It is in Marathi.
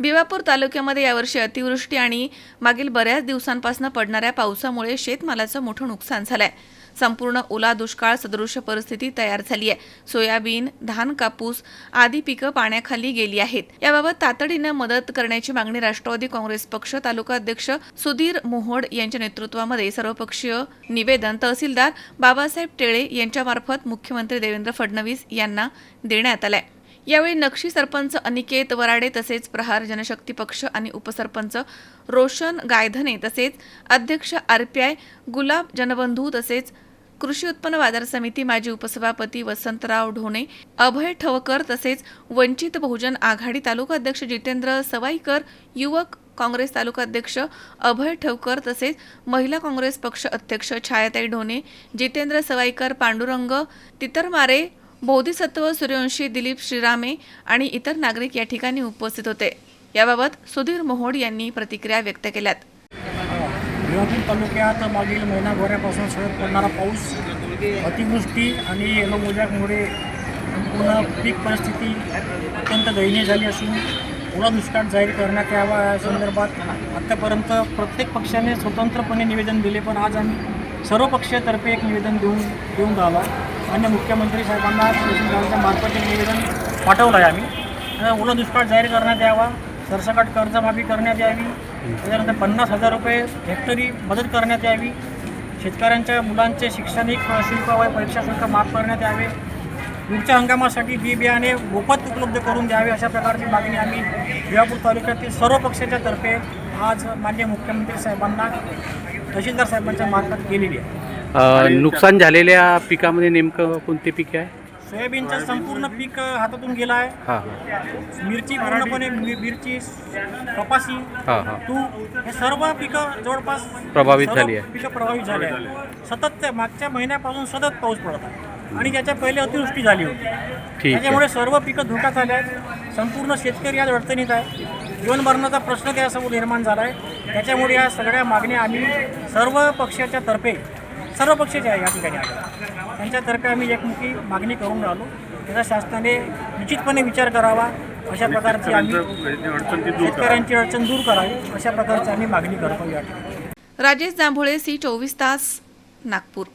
भिवापूर तालुक्यामध्ये यावर्षी अतिवृष्टी आणि मागील बऱ्याच दिवसांपासून पडणाऱ्या पावसामुळे शेतमालाचं मोठं नुकसान झालंय. संपूर्ण ओला दुष्काळ सदृश परिस्थिती तयार झाली आहे. सोयाबीन धान कापूस आदी पिकं पाण्याखाली गेली आहेत. याबाबत तातडीनं मदत करण्याची मागणी राष्ट्रवादी काँग्रेस पक्ष तालुका अध्यक्ष सुधीर मोहोड यांच्या नेतृत्वामध्ये सर्वपक्षीय निवेदन तहसीलदार बाबासाहेब टेळे यांच्यामार्फत मुख्यमंत्री देवेंद्र फडणवीस यांना देण्यात आलंय. यावेळी नक्षी सरपंच अनिकेत वराडे तसेच प्रहार जनशक्ती पक्ष आणि उपसरपंच रोशन गायधने तसेच अध्यक्ष आरपीआय गुलाब जनबंधू तसेच कृषी उत्पन्न बाजार समिती माजी उपसभापती वसंतराव ढोणे अभय ठवकर तसेच वंचित बहुजन आघाडी तालुका अध्यक्ष जितेंद्र सवाईकर युवक काँग्रेस तालुका अध्यक्ष अभय ठवकर तसेच महिला काँग्रेस पक्ष अध्यक्ष छायाताई ढोणे जितेंद्र सवाईकर पांडुरंग तितरमारे बोधिसत्व सूर्यवंशी दिलीप श्रीरामे आणि इतर नागरिक या ठिकाणी उपस्थित होते. याबाबत सुधीर मोहोड यांनी प्रतिक्रिया व्यक्त केल्यात. भिवापूर तालुक्यात मागील महिनाभरापासून सतत पडणारा पाऊस अतिवृष्टी आणि येलोमोजाकमुळे संपूर्ण पीक परिस्थिती अत्यंत दयनीय झाली असून ओला दुष्काळ जाहीर करण्यात यावा या संदर्भात आत्तापर्यंत प्रत्येक पक्षाने स्वतंत्रपणे निवेदन दिले पण आज आम्ही सर्व पक्षातर्फे एक निवेदन देऊन देऊन राहिला. मान्य मुख्यमंत्री साहेबांना तहसीलदारांच्या मार्फत एक निवेदन पाठवलं आहे आम्ही. ओला दुष्काळ जाहीर करण्यात यावा सरसकट कर्जमाफी करण्यात यावी त्याच्यानंतर पन्नास हजार रुपये हेक्टरी मदत करण्यात यावी शेतकऱ्यांच्या मुलांचे शैक्षणिक शुल्क व परीक्षा शुल्क माफ करण्यात यावे पुढच्या हंगामासाठी बी बियाणे मोफत उपलब्ध करून द्यावे अशा प्रकारची मागणी आम्ही विवापूर तालुक्यातील सर्व पक्षाच्या तर्फे आज मान्य मुख्यमंत्री साहेबांना तहसीलदार साहेबांच्या मार्फत केलेली आहे. नुकसान झालेल्या पिकामध्ये नेमकं कोणते पीक आहे? सोयाबीनचं संपूर्ण पीक हातातून गेलं आहे. हां हां. मिरची पूर्णपणे मि- मिरची कपासी हां हां. तूर हे सर्व पिकं जवळपास प्रभावित सर्व झाली आहे. पिकं प्रभावित झाली आहे. सतत त्या मागच्या महिन्यापासून सतत पाऊस पडत आहे. आणि त्याच्या पहिले अतिवृष्टी झाली होती. ठीक त्याच्यामुळे सर्व पिकं धोक्यात आले आहेत. संपूर्ण शेतकरी आज अडचणीत आहे. जीवनभरणाचा प्रश्न त्यासमोर निर्माण झाला आहे. त्याच्यामुळे या सगळ्या मागण्या आम्ही सर्व पक्षाच्या तर्फे सर्व पक्षाच्या या ठिकाणी आल्या त्यांच्यातर्फे आम्ही एकमुखी मागणी करून राहिलो. त्याचा शासनाने निश्चितपणे विचार करावा. अशा प्रकारची आम्ही शेतकऱ्यांची अडचण दूर करावी. अशा प्रकारची आम्ही मागणी करतो या ठिकाणी. राजेश जांभोळे सी चोवीस तास नागपूर.